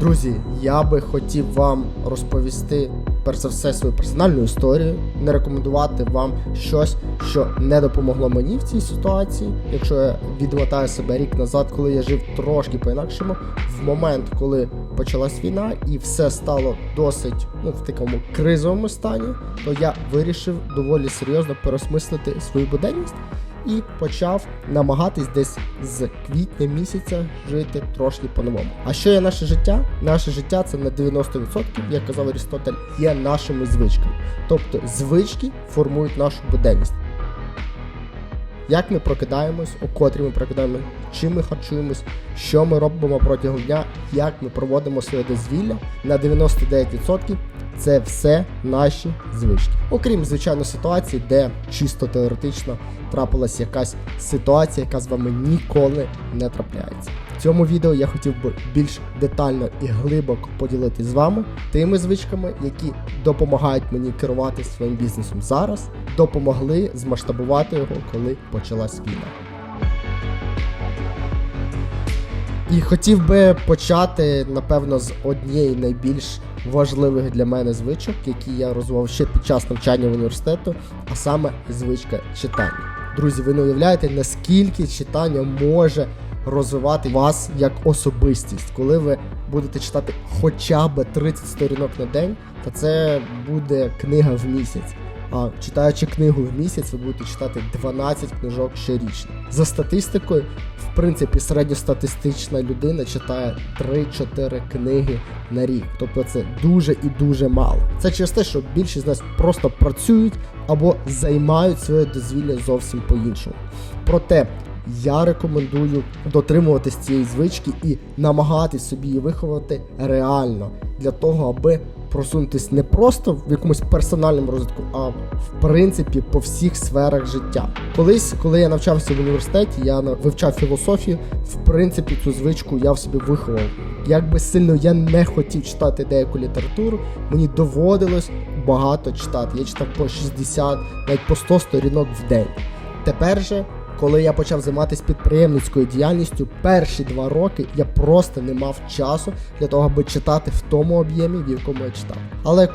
Друзі, я би хотів вам розповісти перш за все свою персональну історію, не рекомендувати вам щось, що не допомогло мені в цій ситуації. Якщо я відмотаю себе рік назад, коли я жив трошки по-інакшому, в момент, коли почалась війна і все стало досить ну, в такому кризовому стані, то я вирішив доволі серйозно переосмислити свою буденність і почав намагатись десь з квітня місяця жити трошки по-новому. А що є наше життя? Наше життя це на 90%, як казав Арістотель, є нашими звичками. Тобто звички формують нашу буденність. Як ми прокидаємось, о котрі ми прокидаємось, чим ми харчуємось, що ми робимо протягом дня, як ми проводимо своє дозвілля на 99% це все наші звички. Окрім звичайно ситуації, де чисто теоретично трапилась якась ситуація, яка з вами ніколи не трапляється. В цьому відео я хотів би більш детально і глибоко поділитися з вами тими звичками, які допомагають мені керувати своїм бізнесом зараз, допомогли змасштабувати його, коли почалась війна. І хотів би почати, напевно, з однієї найбільш важливих для мене звичок, які я розвивав ще під час навчання в університету, а саме звичка читання. Друзі, ви не уявляєте, наскільки читання може розвивати вас як особистість, коли ви будете читати хоча б 30 сторінок на день, то це буде книга в місяць. А читаючи книгу в місяць, ви будете читати 12 книжок щорічно. За статистикою, в принципі, середньостатистична людина читає 3-4 книги на рік. Тобто це дуже і дуже мало. Це через те, що більшість з нас просто працюють або займають своє дозвілля зовсім по-іншому. Проте я рекомендую дотримуватись цієї звички і намагатись собі її виховати реально для того, аби просунутись не просто в якомусь персональному розвитку, а в принципі по всіх сферах життя. Колись, коли я навчався в університеті, я вивчав філософію. В принципі, цю звичку я в собі виховав. Як би сильно я не хотів читати деяку літературу, мені доводилось багато читати. Я читав по 60, навіть по 100 сторінок в день. Тепер же, коли я почав займатися підприємницькою діяльністю, перші два роки я просто не мав часу для того, аби читати в тому об'ємі, в якому я читав. Але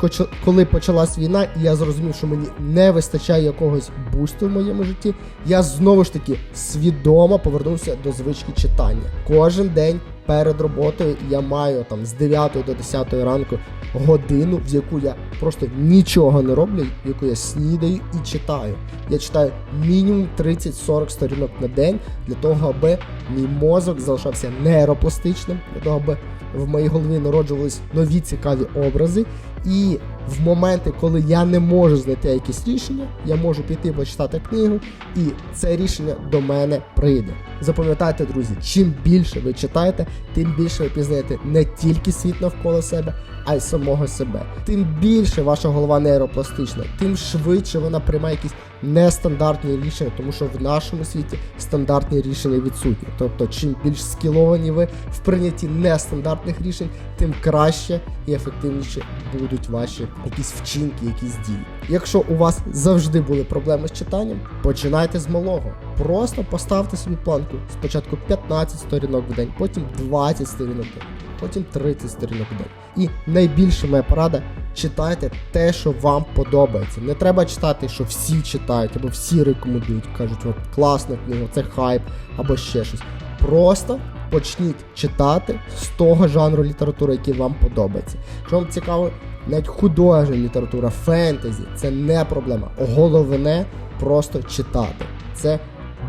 коли почалась війна, і я зрозумів, що мені не вистачає якогось бусту в моєму житті, я знову ж таки свідомо повернувся до звички читання. Кожен день перед роботою я маю там з 9 до 10 ранку годину, в яку я просто нічого не роблю, яку я снідаю і читаю. Я читаю мінімум 30-40 сторінок на день для того, аби мій мозок залишався нейропластичним, для того, аби в моїй голові народжувались нові цікаві образи. І в моменти, коли я не можу знайти якесь рішення, я можу піти почитати книгу, і це рішення до мене прийде. Запам'ятайте, друзі, чим більше ви читаєте, тим більше ви пізнаєте не тільки світ навколо себе, а й самого себе. Тим більше ваша голова нейропластична, тим швидше вона приймає якісь нестандартні рішення, тому що в нашому світі стандартні рішення відсутні. Тобто, чим більш скіловані ви в прийнятті нестандартних рішень, тим краще і ефективніше будуть ваші якісь вчинки, якісь дії. Якщо у вас завжди були проблеми з читанням, починайте з малого. Просто поставте собі планку. Спочатку 15 сторінок в день, потім 20 сторінок в день, потім 30 сторінок в день. І найбільша моя порада читайте те, що вам подобається. Не треба читати, що всі читають, або всі рекомендують, кажуть, от класна книга, це хайп, або ще щось. Просто почніть читати з того жанру літератури, який вам подобається. Якщо вам цікаво, навіть художня література, фентезі, це не проблема. Головне просто читати. Це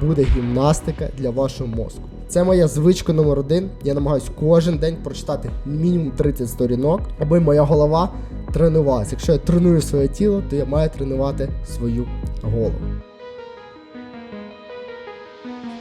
буде гімнастика для вашого мозку. Це моя звичка номер один. Я намагаюсь кожен день прочитати мінімум 30 сторінок, аби моя голова тренувалася. Якщо я треную своє тіло, то я маю тренувати свою голову.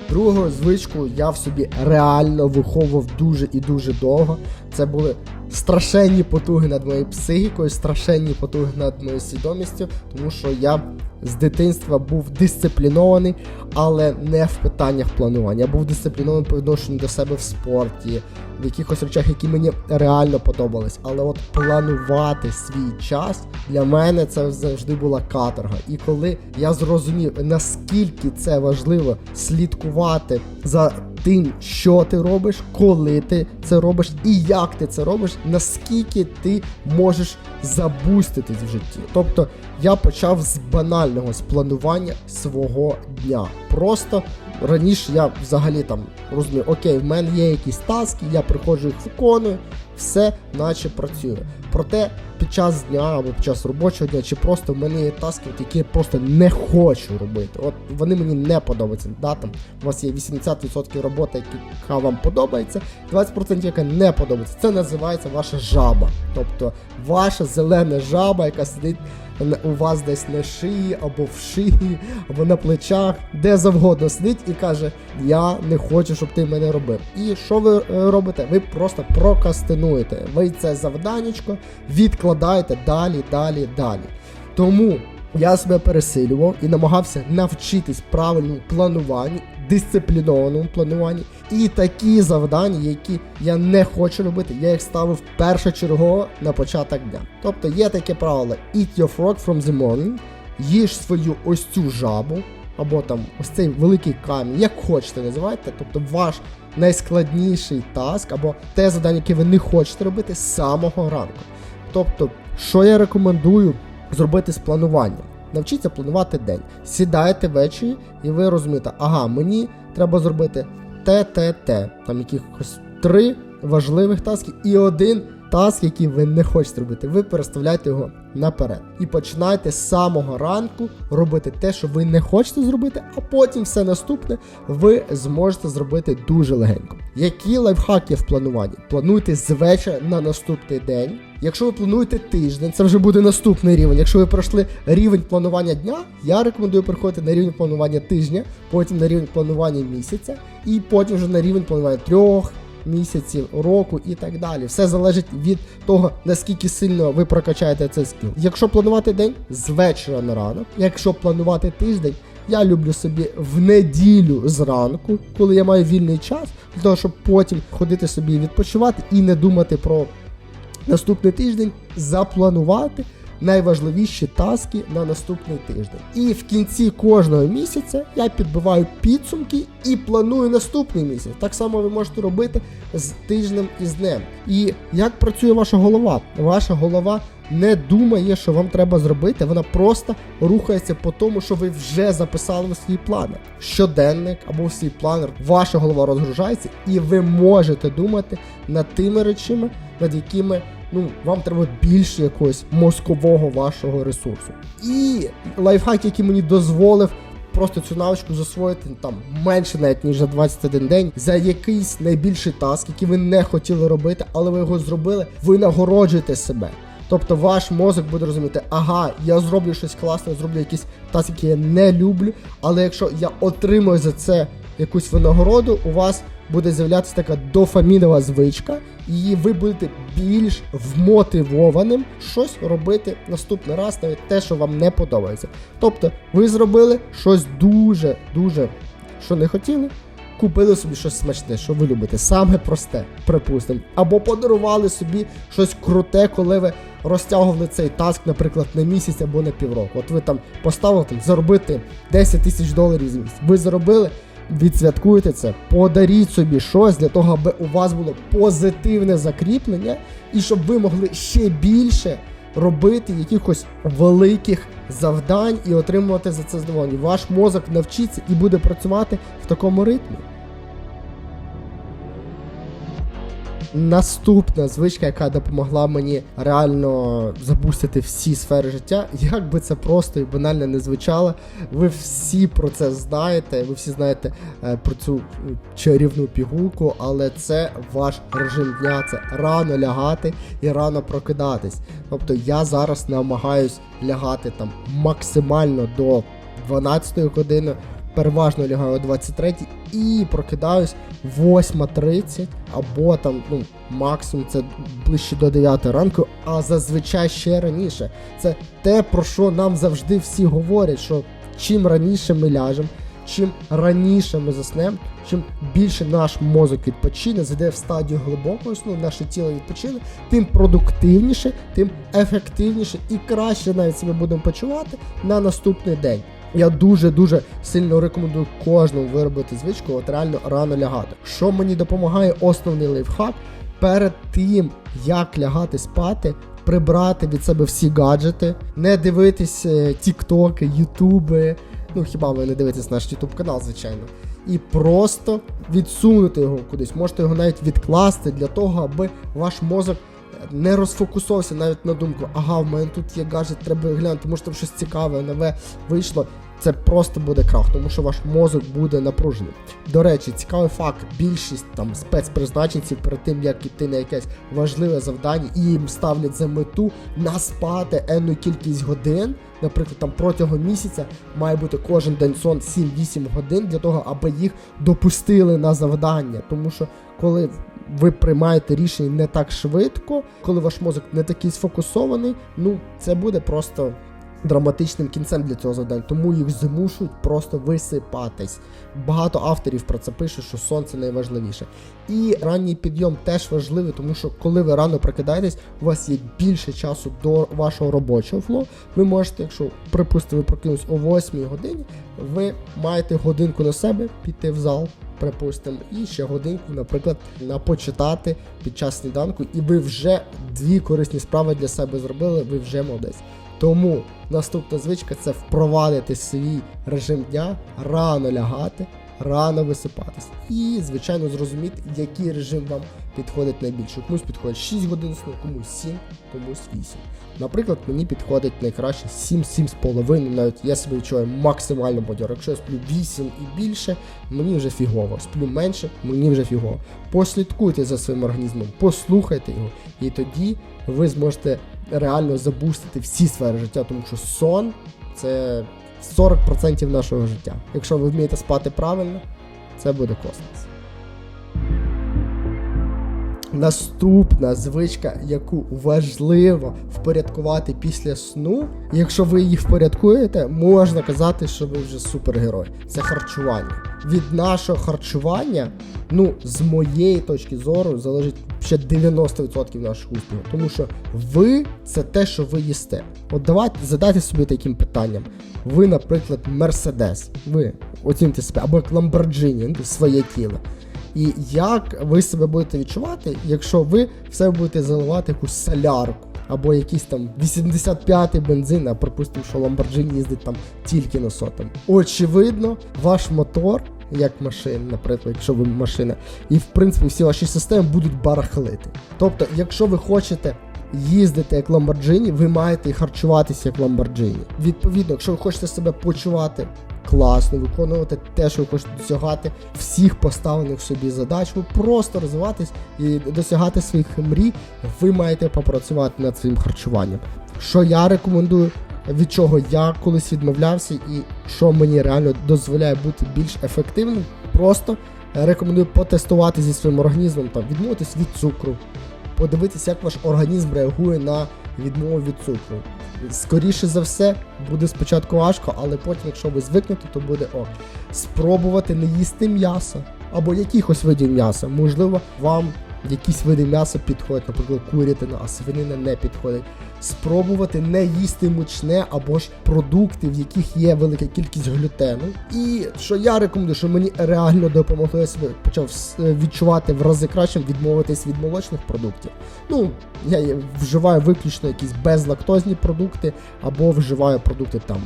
Другу звичку я в собі реально виховував дуже і дуже довго. Це були страшенні потуги над моєю психікою, страшенні потуги над моєю свідомістю, тому що я з дитинства був дисциплінований, але не в питаннях планування. Я був дисциплінований по відношенню до себе в спорті, в якихось речах, які мені реально подобались. Але от планувати свій час для мене це завжди була каторга. І коли я зрозумів, наскільки це важливо слідкувати за тим, що ти робиш, коли ти це робиш і як ти це робиш, наскільки ти можеш забуститись в житті. Тобто я почав з банального з планування свого дня. Просто раніше я взагалі там розумію, окей, в мене є якісь таски, я приходжу їх виконую, все наче працює. Проте під час дня або під час робочого дня, чи просто в мене є таски, які я просто не хочу робити. От вони мені не подобаються. Да, там у вас є 80% роботи, яка вам подобається, 20% яка не подобається. Це називається ваша жаба. Тобто ваша зелена жаба, яка сидить у вас десь на шиї, або в шиї, або на плечах, де завгодно сидить і каже: Я не хочу, щоб ти мене робив. І що ви е, робите? Ви просто прокастинуєте. Ви це завданечко відкладаєте далі, далі, далі. Тому я себе пересилював і намагався навчитись правильному плануванню, дисциплінованому плануванні. І такі завдання, які я не хочу робити, я їх ставив першочергово на початок дня. Тобто є таке правило: eat your frog from the morning, їж свою ось цю жабу, або там ось цей великий камінь, як хочете називайте, тобто ваш найскладніший таск, або те завдання, яке ви не хочете робити з самого ранку. Тобто, що я рекомендую зробити з плануванням? Навчіться планувати день. Сідаєте ввечері, і ви розумієте, ага, мені треба зробити те, те, те. Там якихось три важливих таски і один таск, який ви не хочете робити. Ви переставляєте його наперед. І починайте з самого ранку робити те, що ви не хочете зробити, а потім все наступне ви зможете зробити дуже легенько. Які лайфхаки в плануванні? Плануйте з вечора на наступний день. Якщо ви плануєте тиждень, це вже буде наступний рівень. Якщо ви пройшли рівень планування дня, я рекомендую переходити на рівень планування тижня, потім на рівень планування місяця, і потім вже на рівень планування трьох місяців, року і так далі. Все залежить від того, наскільки сильно ви прокачаєте цей скіл. Якщо планувати день з вечора на ранок, якщо планувати тиждень. Я люблю собі в неділю зранку, коли я маю вільний час, для того, щоб потім ходити собі відпочивати і не думати про наступний тиждень, запланувати найважливіші таски на наступний тиждень. І в кінці кожного місяця я підбиваю підсумки і планую наступний місяць. Так само ви можете робити з тижнем і з днем. І як працює ваша голова? Ваша голова не думає, що вам треба зробити, вона просто рухається по тому, що ви вже записали в свій планер. Щоденник або в свій планер, ваша голова розгружається, і ви можете думати над тими речами, над якими ну, вам треба більше якогось мозкового вашого ресурсу. І лайфхак, який мені дозволив. Просто цю навичку засвоїти там менше навіть ніж за 21 день за якийсь найбільший таск, який ви не хотіли робити, але ви його зробили, ви нагороджуєте себе. Тобто ваш мозок буде розуміти, ага, я зроблю щось класне, зроблю якийсь таск, який я не люблю, але якщо я отримую за це якусь винагороду, у вас буде з'являтися така дофамінова звичка, і ви будете більш вмотивованим щось робити наступний раз, навіть те, що вам не подобається. Тобто, ви зробили щось дуже, дуже, що не хотіли. Купили собі щось смачне, що ви любите, саме просте, припустимо. Або подарували собі щось круте, коли ви розтягували цей таск, наприклад, на місяць або на півроку. От ви там поставили там заробити 10 тисяч доларів з місяць. Ви заробили, відсвяткуєте це, подаріть собі щось для того, аби у вас було позитивне закріплення, і щоб ви могли ще більше робити якихось великих завдань і отримувати за це задоволення. Ваш мозок навчиться і буде працювати в такому ритмі. Наступна звичка, яка допомогла мені реально забустити всі сфери життя, як би це просто і банально не звучало, ви всі про це знаєте, ви всі знаєте е, про цю е, чарівну пігулку, але це ваш режим дня, це рано лягати і рано прокидатись. Тобто я зараз намагаюсь лягати там максимально до 12 години, переважно лягаю о 23 і прокидаюсь 8.30 або там ну, максимум це ближче до 9 ранку, а зазвичай ще раніше. Це те, про що нам завжди всі говорять, що чим раніше ми ляжемо, чим раніше ми заснемо, чим більше наш мозок відпочине, зайде в стадію глибокого сну, наше тіло відпочине, тим продуктивніше, тим ефективніше і краще навіть себе будемо почувати на наступний день. Я дуже-дуже сильно рекомендую кожному виробити звичку, от реально рано лягати. Що мені допомагає основний лайфхак перед тим, як лягати спати, прибрати від себе всі гаджети, не дивитись е, тіктоки, ютуби. Ну хіба ви не дивитесь наш ютуб канал, звичайно. І просто відсунути його кудись. Можете його навіть відкласти для того, аби ваш мозок не розфокусувався навіть на думку, ага, в мене тут є гаджет, треба глянути, може там щось цікаве, нове вийшло. Це просто буде крах, тому що ваш мозок буде напружений. До речі, цікавий факт: більшість там спецпризначенців перед тим, як іти на якесь важливе завдання, і їм ставлять за мету наспати енну кількість годин. Наприклад, там протягом місяця має бути кожен день сон 7-8 годин для того, аби їх допустили на завдання. Тому що коли ви приймаєте рішення не так швидко, коли ваш мозок не такий сфокусований, ну це буде просто драматичним кінцем для цього завдання, тому їх змушують просто висипатись. Багато авторів про це пишуть, що сон це найважливіше. І ранній підйом теж важливий, тому що коли ви рано прокидаєтесь, у вас є більше часу до вашого робочого фло. Ви можете, якщо припустимо, ви прокинулись о 8 годині, ви маєте годинку на себе піти в зал. Припустимо, і ще годинку, наприклад, на почитати під час сніданку, і ви вже дві корисні справи для себе зробили, ви вже молодець. Тому наступна звичка це впровадити свій режим дня, рано лягати, рано висипатись. І, звичайно, зрозуміти, який режим вам підходить найбільше. Комусь підходить 6 годин сну, комусь 7, комусь 8. Наприклад, мені підходить найкраще 7-7,5, навіть я себе відчуваю максимально бадьор. Якщо я сплю 8 і більше, мені вже фігово. Сплю менше, мені вже фігово. Послідкуйте за своїм організмом, послухайте його, і тоді ви зможете реально забустити всі сфери життя, тому що сон це 40% нашого життя. Якщо ви вмієте спати правильно, це буде космос. Наступна звичка, яку важливо впорядкувати після сну, якщо ви її впорядкуєте, можна казати, що ви вже супергерой. Це харчування. Від нашого харчування, ну, з моєї точки зору, залежить ще 90% нашого успіху. Тому що ви це те, що ви їсте. От давайте задайте собі таким питанням. Ви, наприклад, Мерседес, ви оціньте себе, або Ламборджині, своє тіло. І як ви себе будете відчувати, якщо ви в себе будете заливати якусь солярку, або якийсь там 85-й бензин, а припустимо, що Lamborghini їздить там тільки на сотому. Очевидно, ваш мотор, як машина, наприклад, якщо ви машина, і в принципі всі ваші системи будуть барахлити. Тобто, якщо ви хочете їздити як Lamborghini, ви маєте і харчуватися як Lamborghini. Відповідно, якщо ви хочете себе почувати класно, виконувати те, що ви хочете досягати всіх поставлених собі задач, ви просто розвиватись і досягати своїх мрій, ви маєте попрацювати над своїм харчуванням. Що я рекомендую, від чого я колись відмовлявся, і що мені реально дозволяє бути більш ефективним, просто рекомендую потестувати зі своїм організмом, там відмовитись від цукру, подивитися, як ваш організм реагує на відмову від цукру. Скоріше за все, буде спочатку важко, але потім, якщо ви звикнете, то буде ок. Спробувати не їсти м'ясо або якихось видів м'яса. Можливо, вам якісь види м'яса підходять, наприклад, курятина, а свинина не підходить. Спробувати не їсти мучне або ж продукти, в яких є велика кількість глютену. І що я рекомендую, що мені реально допомогло, я себе почав відчувати в рази краще відмовитись від молочних продуктів. Ну, я вживаю виключно якісь безлактозні продукти або вживаю продукти там.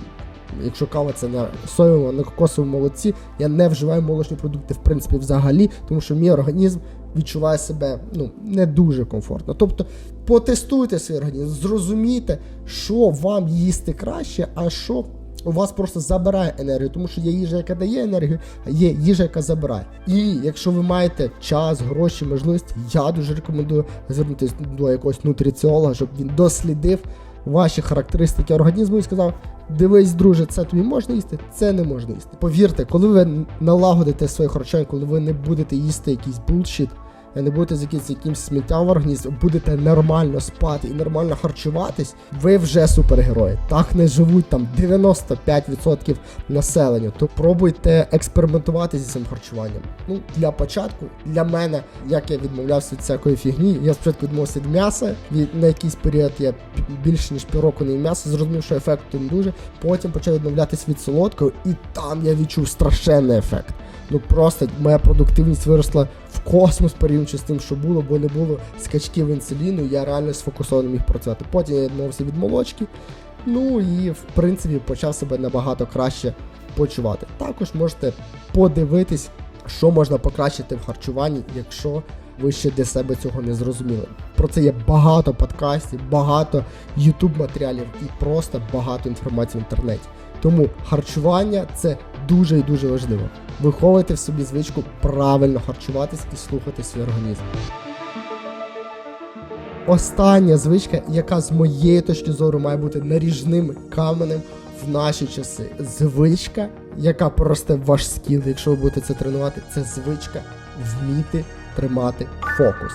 Якщо кава це на соєвому, на кокосовому молоці, я не вживаю молочні продукти в принципі взагалі, тому що мій організм відчуває себе ну, не дуже комфортно. Тобто потестуйте свій організм, зрозумійте, що вам їсти краще, а що у вас просто забирає енергію, тому що є їжа, яка дає енергію, а є їжа, яка забирає. І якщо ви маєте час, гроші, можливість, я дуже рекомендую звернутися до якогось нутриціолога, щоб він дослідив ваші характеристики організму і сказав: дивись, друже, це тобі можна їсти, це не можна їсти. Повірте, коли ви налагодите своє харчування, коли ви не будете їсти якийсь булшіт, не будете закидатися якимсь сміттям в організм, будете нормально спати і нормально харчуватись, ви вже супергерої. Так не живуть там 95% населення. То пробуйте експериментувати зі цим харчуванням. Ну, для початку, для мене, як я відмовлявся від всякої фігні, я спочатку відмовився від м'яса. Від на якийсь період я більше ніж півроку не їв м'ясо, зрозумів, що ефекту не дуже. Потім почав відмовлятися від солодкого, і там я відчув страшенний ефект. Ну просто моя продуктивність виросла космос порівнюючи з тим, що було, бо не було скачків інсуліну, я реально сфокусовано міг працювати. Потім я відмовився від молочки. Ну і в принципі почав себе набагато краще почувати. Також можете подивитись, що можна покращити в харчуванні, якщо ви ще для себе цього не зрозуміли. Про це є багато подкастів, багато ютуб матеріалів і просто багато інформації в інтернеті. Тому харчування це дуже і дуже важливо. Виховуйте в собі звичку правильно харчуватись і слухати свій організм. Остання звичка, яка з моєї точки зору має бути наріжним каменем в наші часи. Звичка, яка поросте в ваш скіл, якщо ви будете це тренувати, це звичка вміти тримати фокус.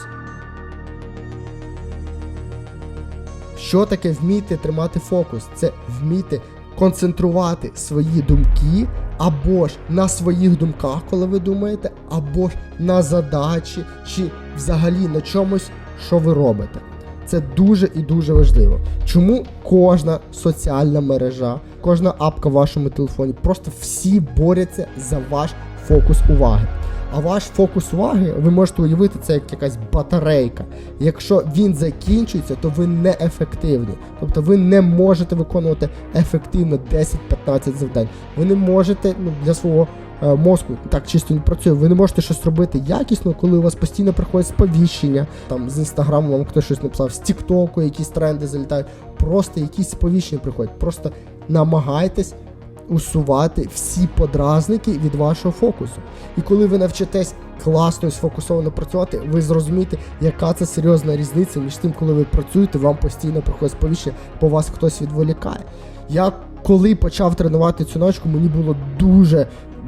Що таке вміти тримати фокус? Це вміти концентрувати свої думки або ж на своїх думках, коли ви думаєте, або ж на задачі, чи взагалі на чомусь, що ви робите. Це дуже і дуже важливо. Чому кожна соціальна мережа, кожна апка в вашому телефоні, просто всі борються за ваш фокус уваги. А ваш фокус уваги, ви можете уявити, це як якась батарейка. Якщо він закінчується, то ви не ефективні. Тобто ви не можете виконувати ефективно 10-15 завдань. Ви не можете ну, для свого е, мозку так чисто не працює. Ви не можете щось робити якісно, коли у вас постійно приходять сповіщення. Там з інстаграму вам хтось щось написав, з Тіктоку якісь тренди залітають. Просто якісь сповіщення приходять. Просто намагайтесь усувати всі подразники від вашого фокусу. І коли ви навчитесь класно і сфокусовано працювати, ви зрозумієте, яка це серйозна різниця між тим, коли ви працюєте, вам постійно приходить сповіщення, бо вас хтось відволікає. Я коли почав тренувати цю ночку, мені було дуже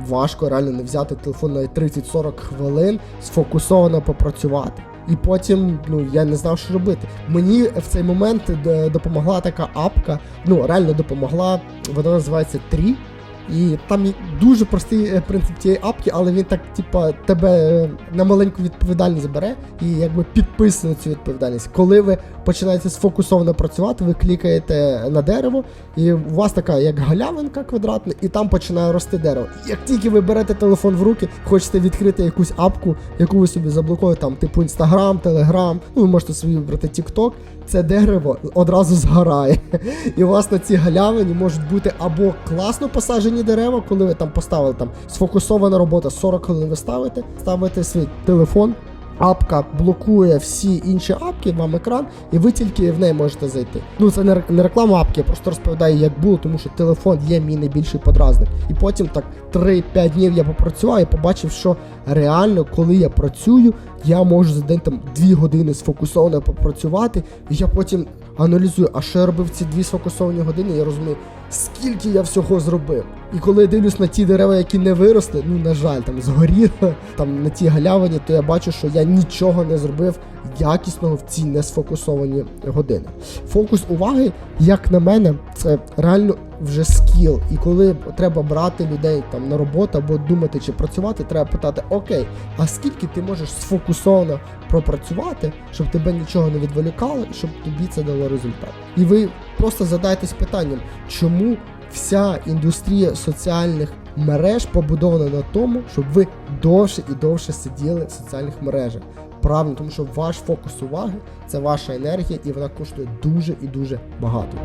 важко реально не взяти телефон на 30-40 хвилин, сфокусовано попрацювати. І потім ну я не знав, що робити. Мені в цей момент допомогла така апка. Ну реально допомогла. Вона називається Трі. І там дуже простий е, принцип цієї апки, але він так, типа, тебе е, на маленьку відповідальність бере і якби підписує цю відповідальність. Коли ви починаєте сфокусовано працювати, ви клікаєте на дерево, і у вас така як галявинка квадратна, і там починає рости дерево. Як тільки ви берете телефон в руки, хочете відкрити якусь апку, яку ви собі заблокуєте, там, типу Інстаграм, Телеграм, ну ви можете собі вибрати TikTok, це дерево одразу згорає. І у вас на цій галявині можуть бути або класно посаджені дерева, коли ви там поставили там сфокусована робота, 40 хвилин ви ставите, ставите свій телефон. Апка блокує всі інші апки, вам екран, і ви тільки в неї можете зайти. Ну це не ре- реклама апки, я просто розповідаю, як було, тому що телефон є мій найбільший подразник. І потім так 3-5 днів я попрацював і побачив, що реально, коли я працюю, я можу за день там 2 години сфокусовано попрацювати, і я потім аналізую, а що я робив ці дві сфокусовані години, я розумію, скільки я всього зробив. І коли я дивлюсь на ті дерева, які не виросли, ну на жаль, там згоріли там на тій галявині, то я бачу, що я нічого не зробив якісного в ці несфокусовані години. Фокус уваги, як на мене, це реально вже скіл. І коли треба брати людей там на роботу або думати чи працювати, треба питати: Окей, а скільки ти можеш сфокусовано пропрацювати, щоб тебе нічого не відволікало, і щоб тобі це дало результат. І ви просто задайтесь питанням, чому вся індустрія соціальних мереж побудована на тому, щоб ви довше і довше сиділи в соціальних мережах. Правильно, тому що ваш фокус уваги це ваша енергія, і вона коштує дуже і дуже багато.